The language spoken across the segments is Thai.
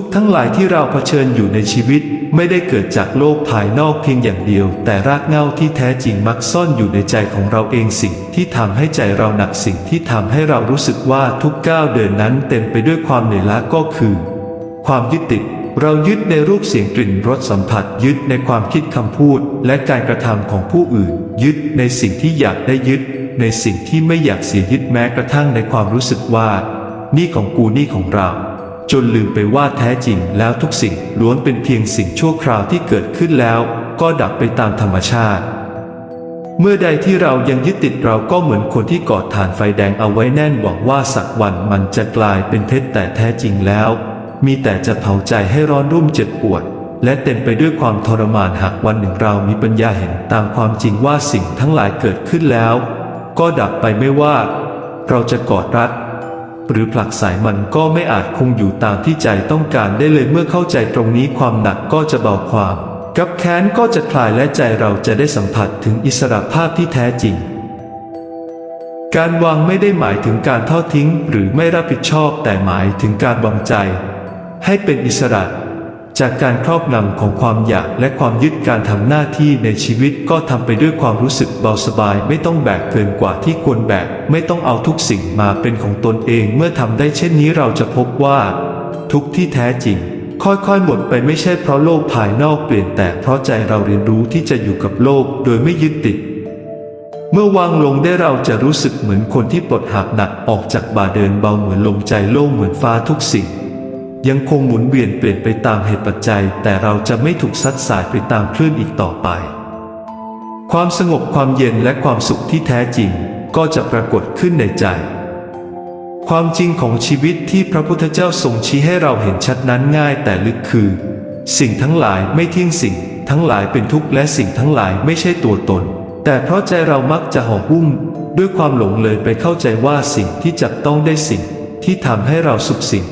ทุกข์ทั้งหลายที่เราเผชิญอยู่ในชีวิต ไม่ได้เกิดจากโลกภายนอกเพียงอย่างเดียว แต่รากเหง้าที่แท้จริงมักซ่อนอยู่ในใจของเราเองสิ่งที่ทำให้ใจเราหนักสิ่งที่ทำให้เรารู้สึกว่าทุกก้าวเดินนั้นเต็มไปด้วยความเหนื่อยล้าก็คือ ความยึดติดเรายึดในรูปเสียงกลิ่นรสสัมผัส ยึดในความคิดคำพูด และการกระทำของผู้อื่น ยึดในสิ่งที่อยากได้ยึด ในสิ่งที่ไม่อยากเสียยึดแม้กระทั่งในความรู้สึกว่า นี่ของกูนี่ของเรา จนลืมไปว่าแท้จริงแล้วทุกสิ่งล้วนเป็นเพียงสิ่งชั่วคราวที่เกิดขึ้นแล้ว ก็ดับไปตามธรรมชาติ เมื่อใดที่เรายังยึดติดเราก็เหมือนคนที่กอดฐานไฟแดงเอาไว้แน่นหวังว่าสักวันมันจะกลายเป็นเพชรแต่แท้จริงแล้ว มีแต่จะเผาใจให้ร้อนรุ่มเจ็บปวด และเต็มไปด้วยความทรมานหากวันหนึ่งเรามีปัญญาเห็นตามความจริงว่าสิ่งทั้งหลายเกิดขึ้นแล้ว ก็ดับไปไม่ว่า เราจะกอดรัด หรือผลักสายมันก็ไม่อาจคงอยู่ตามที่ใจต้องการได้เลยเมื่อเข้าใจตรงนี้ความหนักก็จะเบาความ กับแค้นก็จะคลายและใจเราจะได้สัมผัสถึงอิสระภาพที่แท้จริง การวางไม่ได้หมายถึงการทอดทิ้ง หรือไม่รับผิดชอบแต่หมายถึงการวางใจ ให้เป็นอิสระ จากการครอบงำของความอยากและความยึดการทำหน้าที่ในชีวิตก็ทำไปด้วยความรู้สึกเบาสบาย ไม่ต้องแบกเกินกว่าที่ควรแบก ไม่ต้องเอาทุกสิ่งมาเป็นของตนเองเมื่อทำได้เช่นนี้เราจะพบว่า ทุกที่แท้จริง ค่อยๆ หมดไปไม่ใช่เพราะโลกภายนอกเปลี่ยนแต่เพราะใจเราเรียนรู้ที่จะอยู่กับโลกโดยไม่ยึดติด เมื่อวางลงได้เราจะรู้สึกเหมือนคนที่ปลดหักหนักออกจากบ่าเดินเบาเหมือนลมใจโล่งเหมือนฟ้าทุกสิ่ง ยังคงหมุนเวียนเปลี่ยนไปตามเหตุปัจจัย แต่เราจะไม่ถูกซัดสายไปตามคลื่นอีกต่อไป ความสงบความเย็นและความสุขที่แท้จริงก็จะปรากฏขึ้นในใจ ความจริงของชีวิตที่พระพุทธเจ้าทรงชี้ให้เราเห็นชัดนั้นง่ายแต่ลึกคือ สิ่งทั้งหลายไม่เที่ยงสิ่ง ทั้งหลายเป็นทุกข์และสิ่งทั้งหลายไม่ใช่ตัวตน แต่เพราะใจเรามักจะห่อหุ้มด้วยความหลงเลยไปเข้าใจว่าสิ่งที่จับต้องได้สิ่งที่ทำให้เราสุขสิ่ง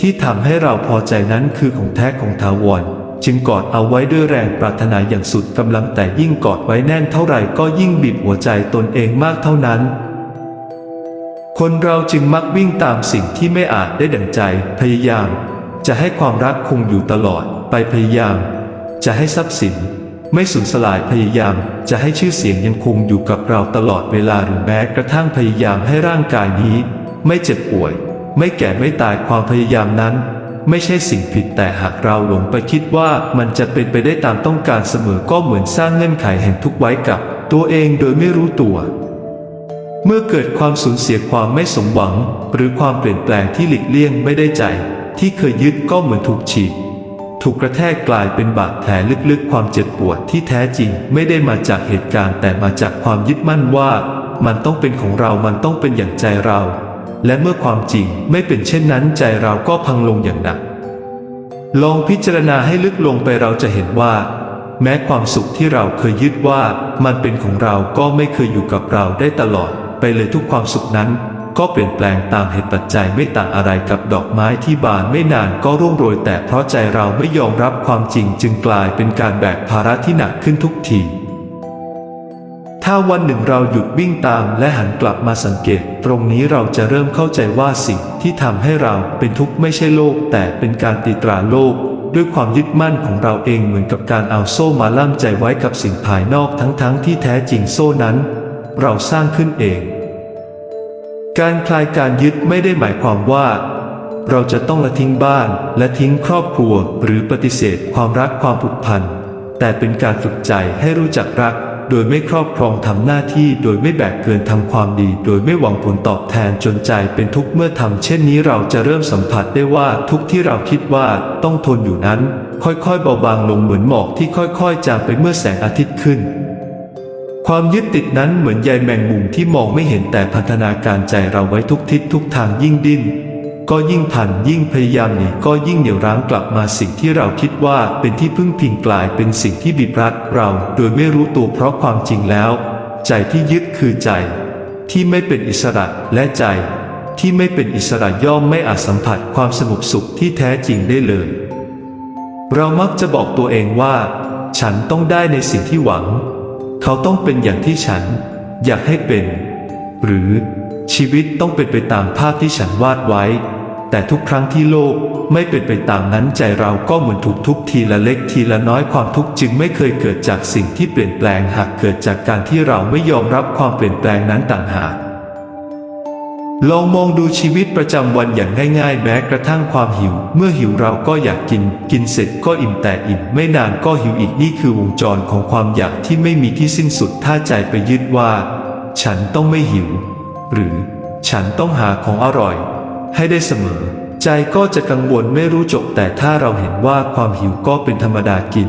ที่ทำให้เราพอใจนั้นคือของแท้ของถาวรจึงกอดเอาไว้ด้วยแรงปรารถนาอย่างสุดกำลังแต่ยิ่งกอดไว้แน่นเท่าไหร่ก็ยิ่งบีบหัวใจตนเองมากเท่านั้น คนเราจึงมักวิ่งตามสิ่งที่ไม่อาจได้ดั่งใจ พยายาม จะให้ความรักคงอยู่ตลอด ไปพยายาม จะให้ทรัพย์สิน ไม่สูญสลายพยายาม จะให้ชื่อเสียงยังคงอยู่กับเราตลอดเวลาหรือแม้กระทั่งพยายามให้ร่างกายนี้ ไม่เจ็บป่วย ไม่แก่ไม่ตายความพยายามนั้น ไม่ใช่สิ่งผิดแต่หากเราหลงไปคิดว่ามันจะเป็นไปได้ตามต้องการเสมอก็เหมือนสร้างเงื่อนไขแห่งทุกข์ไว้กับ ตัวเองโดยไม่รู้ตัว เมื่อเกิดความสูญเสียความไม่สมหวัง หรือความเปลี่ยนแปลงที่หลีกเลี่ยงไม่ได้ใจ ที่เคยยึดก็เหมือนถูกฉีดถูกกระแทกกลายเป็นบาดแผลลึกๆ ความเจ็บปวดที่แท้จริง ไม่ได้มาจากเหตุการณ์แต่มาจากความยึดมั่นว่า มันต้องเป็นของเรา มันต้องเป็นอย่างใจเรา และเมื่อความจริงไม่เป็นเช่นนั้นใจเราก็พังลงอย่างหนัก ลองพิจารณาให้ลึกลงไปเราจะเห็นว่า แม้ความสุขที่เราเคยยึดว่ามันเป็นของเราก็ไม่เคยอยู่กับเราได้ตลอด ไปเลยทุกความสุขนั้น ก็เปลี่ยนแปลงตามเหตุปัจจัยไม่ต่างอะไรกับดอกไม้ที่บานไม่นานก็ร่วงโรยแต่เพราะใจเราไม่ยอมรับความจริงจึงกลายเป็นการแบกภาระที่หนักขึ้นทุกที ถ้าวันหนึ่งเราหยุดวิ่งตามและหันกลับมาสังเกต ตรงนี้เราจะเริ่มเข้าใจว่าสิ่งที่ทำให้เราเป็นทุกข์ไม่ใช่โลก แต่เป็นการตีตราโลก ด้วยความยึดมั่นของเราเองเหมือนกับการเอาโซ่มาล่ามใจไว้กับสิ่งภายนอกทั้งๆทที่แท้จริงโซ่นั้น เราสร้างขึ้นเอง การคลายการยึดไม่ได้หมายความว่า เราจะต้องละทิ้งบ้านและทิ้งครอบครัวหรือปฏิเสธความรักความผูกพันแต่เป็นการฝึกใจให้รู้จักรัก โดยไม่ครอบครองทำหน้าที่โดยไม่แบกเกินทำความดี โดยไม่หวังผลตอบแทนจนใจเป็นทุกข์เมื่อทำเช่นนี้เราจะเริ่มสัมผัสได้ว่าทุกที่เราคิดว่าต้องทนอยู่นั้น ค่อยๆเบาบางลงเหมือนหมอกที่ค่อยๆจางไปเมื่อแสงอาทิตย์ขึ้นความยึดติดนั้นเหมือนใยแมงมุมที่มองไม่เห็นแต่พันธนาการใจเราไว้ทุกทิศทุกทางยิ่งดิ้น ก็ยิ่งพันยิ่งพยายามหนีก็ยิ่งเหนี่ยวรั้งกลับมาสิ่งที่เราคิดว่าเป็นที่พึ่งพิงกลายเป็นสิ่งที่บีบรัดเราโดยไม่รู้ตัวเพราะความจริงแล้ว ใจที่ยึดคือใจ ที่ไม่เป็นอิสระและใจ ที่ไม่เป็นอิสระย่อมไม่อาจสัมผัสความสงบสุขที่แท้จริงได้เลย เรามักจะบอกตัวเองว่า ฉันต้องได้ในสิ่งที่หวัง เขาต้องเป็นอย่างที่ฉัน อยากให้เป็น หรือชีวิตต้องเป็นไปตามภาพที่ฉันวาดไว้ แต่ทุกครั้งที่โลกไม่เป็นไปตามนั้นใจเราก็เหมือนถูกทุบทีละเล็กทีละน้อยความทุกข์จึงไม่เคยเกิดจากสิ่งที่เปลี่ยนแปลงหากเกิดจากการที่เราไม่ยอมรับความเปลี่ยนแปลงนั้นต่างหากลองมองดูชีวิตประจำวันอย่างง่ายๆ แม้กระทั่งความหิว เมื่อหิวเราก็อยากกิน กินเสร็จก็อิ่มแต่อิ่มไม่นานก็หิวอีกนี่คือวงจรของความอยากที่ไม่มีที่สิ้นสุดถ้าใจไปยึดว่า ฉันต้องไม่หิว หรือ ฉันต้องหาของอร่อย ให้ได้เสมอ ใจก็จะกังวลไม่รู้จบแต่ถ้าเราเห็นว่าความหิวก็เป็นธรรมดากิน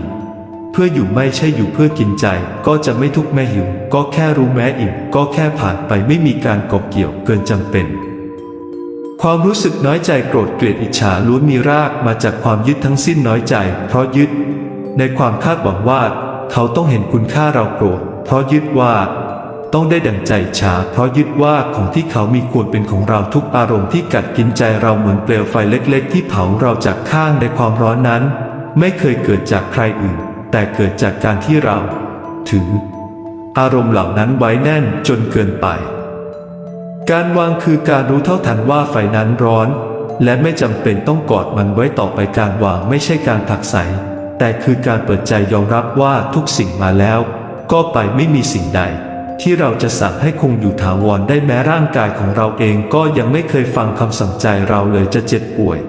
เพื่ออยู่ไม่ใช่อยู่เพื่อกินใจ ก็จะไม่ทุกข์แม่หิว ก็แค่รู้แม้อิ่มก็แค่ผ่านไปไม่มีการกบเกี่ยวเกินจำเป็น ความรู้สึกน้อยใจโกรธเกลียดอิจฉาล้วนมีรากมาจากความยึดทั้งสิ้นน้อยใจ เพราะยึด ในความคาดหวังว่า เขาต้องเห็นคุณค่าเราโกรธเพราะยึดว่า ต้องได้ดั่งใจฉาเพราะยึดว่าของที่เขามีควรเป็นของเราทุกอารมณ์ที่กัดกินใจเราเหมือนเปลวไฟเล็ก ๆ ที่เผาเราจากข้างในความร้อนนั้น ไม่เคยเกิดจากใครอื่น แต่เกิดจากการที่เรา ถือ อารมณ์เหล่านั้นไว้แน่นจนเกินไป การวางคือการรู้เท่าทันว่าไฟนั้นร้อน และไม่จำเป็นต้องกอดมันไว้ต่อไปการวางไม่ใช่การผักไสแต่คือการเปิดใจยอมรับว่าทุกสิ่งมาแล้ว ก็ไปไม่มีสิ่งใด ที่เราจะสั่งให้คงอยู่ถาวรได้แม้ร่างกายของเราเองก็ยังไม่เคยฟังคำสั่งใจเราเลยจะเจ็บป่วย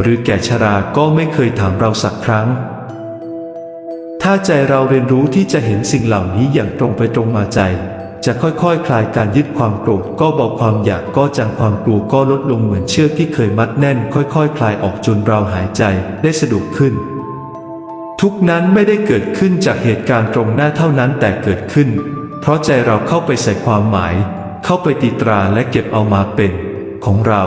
หรือแก่ชราก็ไม่เคยถามเราสักครั้ง ถ้าใจเราเรียนรู้ที่จะเห็นสิ่งเหล่านี้อย่างตรงไปตรงมาใจ จะค่อยๆคคลายการยึดความโกรธก็เบาความอยากก็จางความกลัวก็ลดลงเหมือนเชือกที่เคยมัดแน่น ค่อยๆคคลายออกจนเราหายใจได้สะดวกขึ้นทุกนั้นไม่ได้เกิดขึ้นจากเหตุการณ์ตรงหน้าเท่านั้นแต่เกิดขึ้น เพราะใจเราเข้าไปใส่ความหมาย เข้าไปตีตราและเก็บเอามาเป็น ของเรา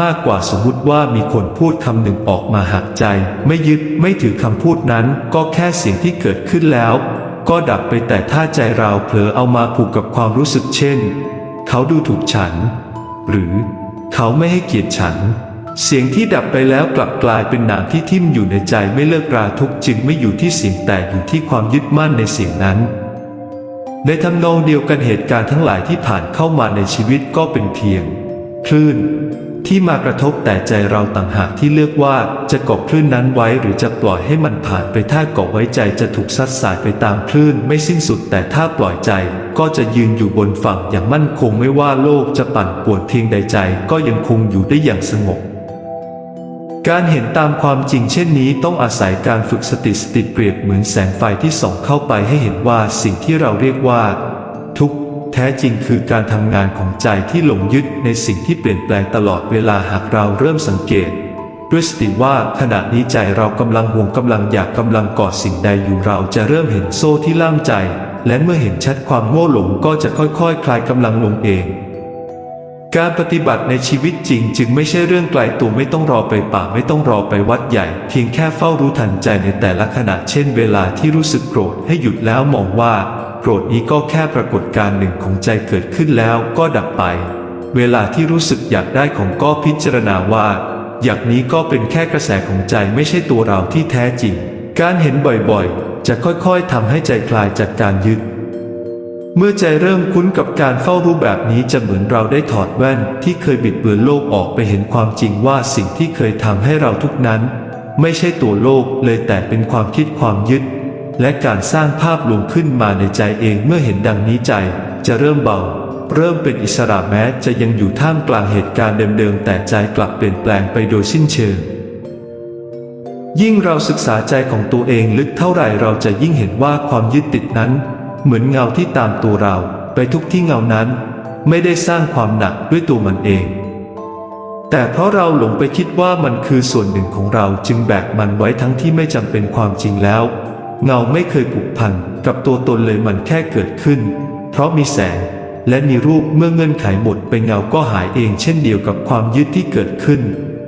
มากกว่าสมมติว่ามีคนพูดคำหนึ่งออกมาหักใจ ไม่ยึดไม่ถือคำพูดนั้น ก็แค่เสียงที่เกิดขึ้นแล้ว ก็ดับไปแต่ถ้าใจเราเผลอเอามาผูกกับความรู้สึกเช่น เขาดูถูกฉัน หรือเขาไม่ให้เกียรติฉันเสียงที่ดับไปแล้วกลับกลายเป็นหนามที่ทิ่มอยู่ในใจไม่เลิกราทุกจึงไม่อยู่ที่เสียงแต่อยู่ที่ความยึดมั่นในเสียงนั้น ในทำนองเดียวกันเหตุการณ์ทั้งหลายที่ผ่านเข้ามาในชีวิตก็เป็นเพียง คลื่น ที่มากระทบแต่ใจเราต่างหากที่เลือกว่าจะเกาะคลื่นนั้นไว้หรือจะปล่อยให้มันผ่านไปถ้าเกาะไว้ใจจะถูกซัดสายไปตามคลื่นไม่สิ้นสุดแต่ถ้าปล่อยใจก็จะยืนอยู่บนฝั่งอย่างมั่นคงไม่ว่าโลกจะปั่นป่วนเพียงใดใจก็ยังคงอยู่ได้อย่างสงบ การเห็นตามความจริงเช่นนี้ต้องอาศัยการฝึกสติสติเปรียบเหมือนแสงไฟที่ส่องเข้าไปให้เห็นว่าสิ่งที่เราเรียกว่า ทุกข์แท้จริงคือการทำงานของใจที่หลงยึดในสิ่งที่เปลี่ยนแปลงตลอดเวลาหากเราเริ่มสังเกต ด้วยสติว่าขณะนี้ใจเรากำลังห่วงกำลังอยากกำลังกอดสิ่งใดอยู่เราจะเริ่มเห็นโซ่ที่ล่ามใจ และเมื่อเห็นชัดความโง่หลงก็จะค่อยๆคคลายกำลังลงเอง การปฏิบัติในชีวิตจริง จึงไม่ใช่เรื่องไกลตัวไม่ต้องรอไปป่าไม่ต้องรอไปวัดใหญ่ เพียงแค่เฝ้ารู้ทันใจในแต่ละขณะเช่น เวลาที่รู้สึกโกรธให้หยุดแล้วมองว่า โกรธนี้ก็แค่ปรากฏการหนึ่งของใจเกิดขึ้นแล้วก็ดับไป เวลาที่รู้สึกอยากได้ของก็พิจารณาว่า อยากนี้ก็เป็นแค่กระแสของใจไม่ใช่ตัวเราที่แท้จริง การเห็นบ่อยๆ จะค่อยๆทำให้ใจคลายจากการยึด เมื่อใจเริ่มคุ้นกับการเฝ้ารู้แบบนี้จะเหมือนเราได้ถอดแว่นที่เคยบิดเบือนโลกออกไปเห็นความจริงว่าสิ่งที่เคยทำให้เราทุกนั้น ไม่ใช่ตัวโลกเลยแต่เป็นความคิดความยึด และการสร้างภาพลวงขึ้นมาในใจเองเมื่อเห็นดังนี้ใจ จะเริ่มเบา เริ่มเป็นอิสระแม้จะยังอยู่ท่ามกลางเหตุการณ์เดิมๆแต่ใจกลับเปลี่ยนแปลงไปโดยสิ้นเชิงยิ่งเราศึกษาใจของตัวเองลึกเท่าไหร่เราจะยิ่งเห็นว่าความยึดติดนั้น เหมือนเงาที่ตามตัวเรา ไปทุกที่เงานั้น ไม่ได้สร้างความหนักด้วยตัวมันเอง แต่เพราะเราหลงไปคิดว่ามันคือส่วนหนึ่งของเราจึงแบกมันไว้ทั้งที่ไม่จำเป็นความจริงแล้ว เงาไม่เคยผูกพันกับตัวตนเลยมันแค่เกิดขึ้น เพราะมีแสง และมีรูปเมื่อเงื่อนไขหมดไปเงาก็หายเองเช่นเดียวกับความยึดที่เกิดขึ้น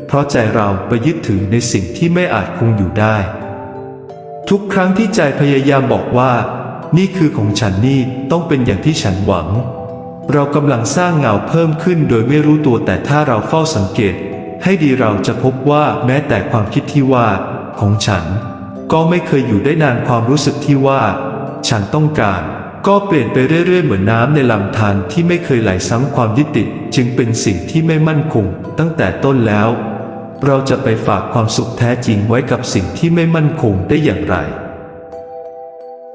เพราะใจเราไปยึดถือในสิ่งที่ไม่อาจคงอยู่ได้ ทุกครั้งที่ใจพยายามบอกว่า นี่คือของฉันนี่ต้องเป็นอย่างที่ฉันหวัง เรากำลังสร้างเงาเพิ่มขึ้นโดยไม่รู้ตัวแต่ถ้าเราเฝ้าสังเกต ให้ดีเราจะพบว่าแม้แต่ความคิดที่ว่า ของฉัน ก็ไม่เคยอยู่ได้นานความรู้สึกที่ว่า ฉันต้องการ ก็เปลี่ยนไปเรื่อยๆ เหมือนน้ำในลำธารที่ไม่เคยไหลซ้ำความยึดติดจึงเป็นสิ่งที่ไม่มั่นคง ตั้งแต่ต้นแล้ว เราจะไปฝากความสุขแท้จริงไว้กับสิ่งที่ไม่มั่นคงได้อย่างไร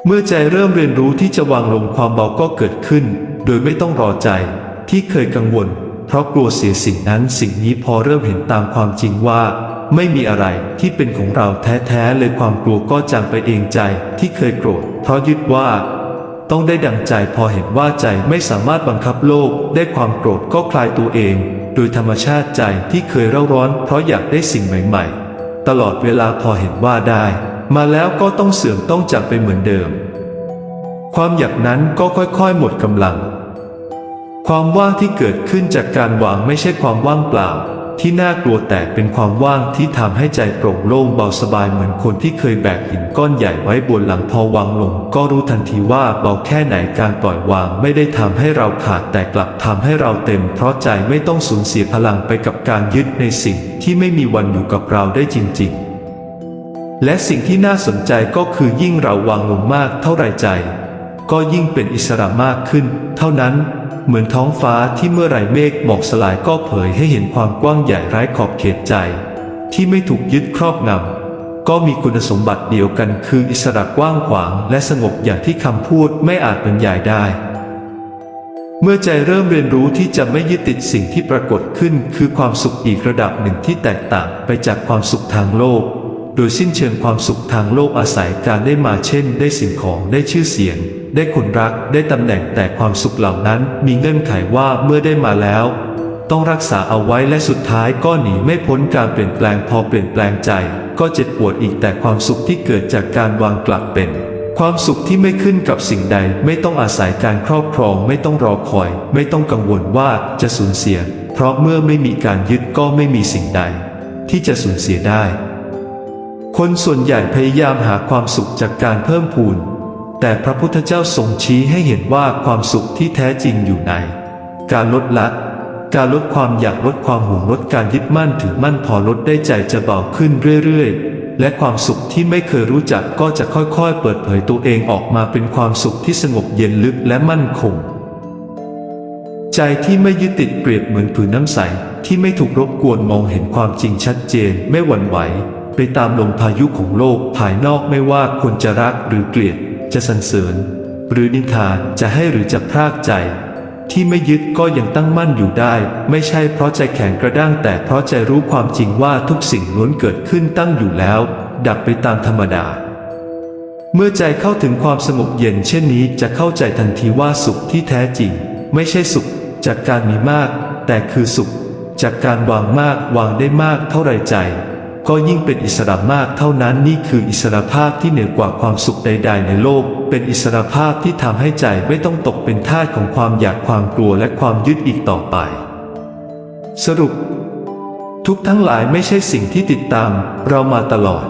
เมื่อใจเริ่มเรียนรู้ที่จะวางลงความเบาก็เกิดขึ้น โดยไม่ต้องรอใจที่เคยกังวล เพราะกลัวเสียสิ่งนั้นสิ่งนี้พอเริ่มเห็นตามความจริงว่า ไม่มีอะไรที่เป็นของเราแท้ๆเลยความกลัวก็จางไปเองใจที่เคยโกรธเพราะยึดว่า ต้องได้ดังใจพอเห็นว่าใจไม่สามารถบังคับโลกได้ความโกรธก็คลายตัวเอง โดยธรรมชาติใจที่เคยเร่าร้อน เพราะอยากได้สิ่งใหม่ ๆ ตลอดเวลาพอเห็นว่าได้ มาแล้วก็ต้องเสื่อมต้องจากไปเหมือนเดิม ความอยากนั้นก็ค่อยๆหมดกำลัง ความว่างที่เกิดขึ้นจากการวางไม่ใช่ความว่างเปล่า ที่น่ากลัวแต่เป็นความว่างที่ทำให้ใจโปร่งโล่งเบาสบายเหมือนคนที่เคยแบกหินก้อนใหญ่ไว้บนหลังพอวางลง ก็รู้ทันทีว่าเบาแค่ไหนการปล่อยวางไม่ได้ทำให้เราขาดแต่กลับทำให้เราเต็ม เพราะใจไม่ต้องสูญเสียพลังไปกับการยึดในสิ่งที่ไม่มีวันอยู่กับเราได้จริง ๆ และสิ่งที่น่าสนใจก็คือยิ่งเราวางลงมากเท่าไรใจ ก็ยิ่งเป็นอิสระมากขึ้น เท่านั้น เหมือนท้องฟ้าที่เมื่อไรเมฆหมอกสลายก็เผยให้เห็นความกว้างใหญ่ไร้ขอบเขตใจ ที่ไม่ถูกยึดครอบงำก็มีคุณสมบัติเดียวกันคืออิสระกว้างขวางและสงบอย่างที่คำพูดไม่อาจบรรยายได้เมื่อใจเริ่มเรียนรู้ที่จะไม่ยึดติดสิ่งที่ปรากฏขึ้น คือความสุขอีกระดับหนึ่งที่แตกต่างไปจากความสุขทางโลก โดยสิ้นเชิงความสุขทางโลกอาศัยการได้มาเช่น ได้สิ่งของได้ชื่อเสียง ได้คนรักได้ตำแหน่งแต่ความสุขเหล่านั้น มีเงื่อนไขว่าเมื่อได้มาแล้ว ต้องรักษาเอาไว้และสุดท้ายก็หนีไม่พ้นการเปลี่ยนแปลงพอเปลี่ยนแปลงใจ ก็เจ็บปวดอีกแต่ความสุขที่เกิดจากการวางกลับเป็นความสุขที่ไม่ขึ้นกับสิ่งใดไม่ต้องอาศัยการครอบครองไม่ต้องรอคอย ไม่ต้องกังวลว่าจะสูญเสีย เพราะเมื่อไม่มีการยึดก็ไม่มีสิ่งใด ที่จะสูญเสียได้ คนส่วนใหญ่พยายามหาความสุขจากการเพิ่มพูน แต่พระพุทธเจ้าทรงชี้ให้เห็นว่าความสุขที่แท้จริงอยู่ใน การลดละการลดความอยากลดความห่วงลดการยึดมั่นถือมั่นพอลดได้ใจจะเบาขึ้นเรื่อยๆ และความสุขที่ไม่เคยรู้จักก็จะค่อยๆ เปิดเผยตัวเองออกมาเป็นความสุขที่สงบเย็นลึกและมั่นคง ใจที่ไม่ยึดติดเปรียบเหมือนผืนน้ำใสที่ไม่ถูกรบกวนมองเห็นความจริงชัดเจนไม่หวั่นไหว ไปตามลมพายุของโลกภายนอกไม่ว่าคนจะรักหรือเกลียด จะสรรเสริญ หรือนินทาจะให้หรือจะพรากใจ ที่ไม่ยึดก็ยังตั้งมั่นอยู่ได้ ไม่ใช่เพราะใจแข็งกระด้างแต่เพราะใจรู้ความจริงว่าทุกสิ่งล้วนเกิดขึ้นตั้งอยู่แล้ว ดับไปตามธรรมดาเมื่อใจเข้าถึงความสงบเย็นเช่นนี้จะเข้าใจทันทีว่าสุขที่แท้จริง ไม่ใช่สุขจากการมีมาก แต่คือสุข จากการวางมากวางได้มากเท่าไรใจ ก็ยิ่งเป็นอิสระมากเท่านั้นนี่คืออิสระภาพที่เหนือกว่าความสุขใด ๆ ในโลก เป็นอิสระภาพที่ทำให้ใจไม่ต้องตกเป็นทาสของความอยากความกลัวและความยึดอีกต่อไป สรุป ทุกทั้งหลายไม่ใช่สิ่งที่ติดตามเรามาตลอด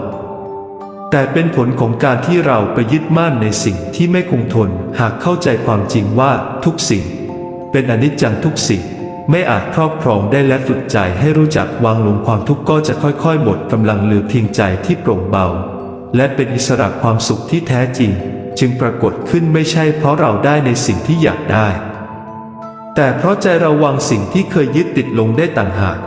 แต่เป็นผลของการที่เราไปยึดมั่นในสิ่งที่ไม่คงทน หากเข้าใจความจริงว่าทุกสิ่ง เป็นอนิจจังทุกสิ่ง ไม่อาจครอบครองได้และฝึกใจให้รู้จักวางลงความทุกข์ก็จะค่อยๆ หมดกำลังเหลือเพียงใจที่โปร่งเบา และเป็นอิสระความสุขที่แท้จริง จึงปรากฏขึ้นไม่ใช่เพราะเราได้ในสิ่งที่อยากได้ แต่เพราะใจเราวางสิ่งที่เคยยึดติดลงได้ต่างหาก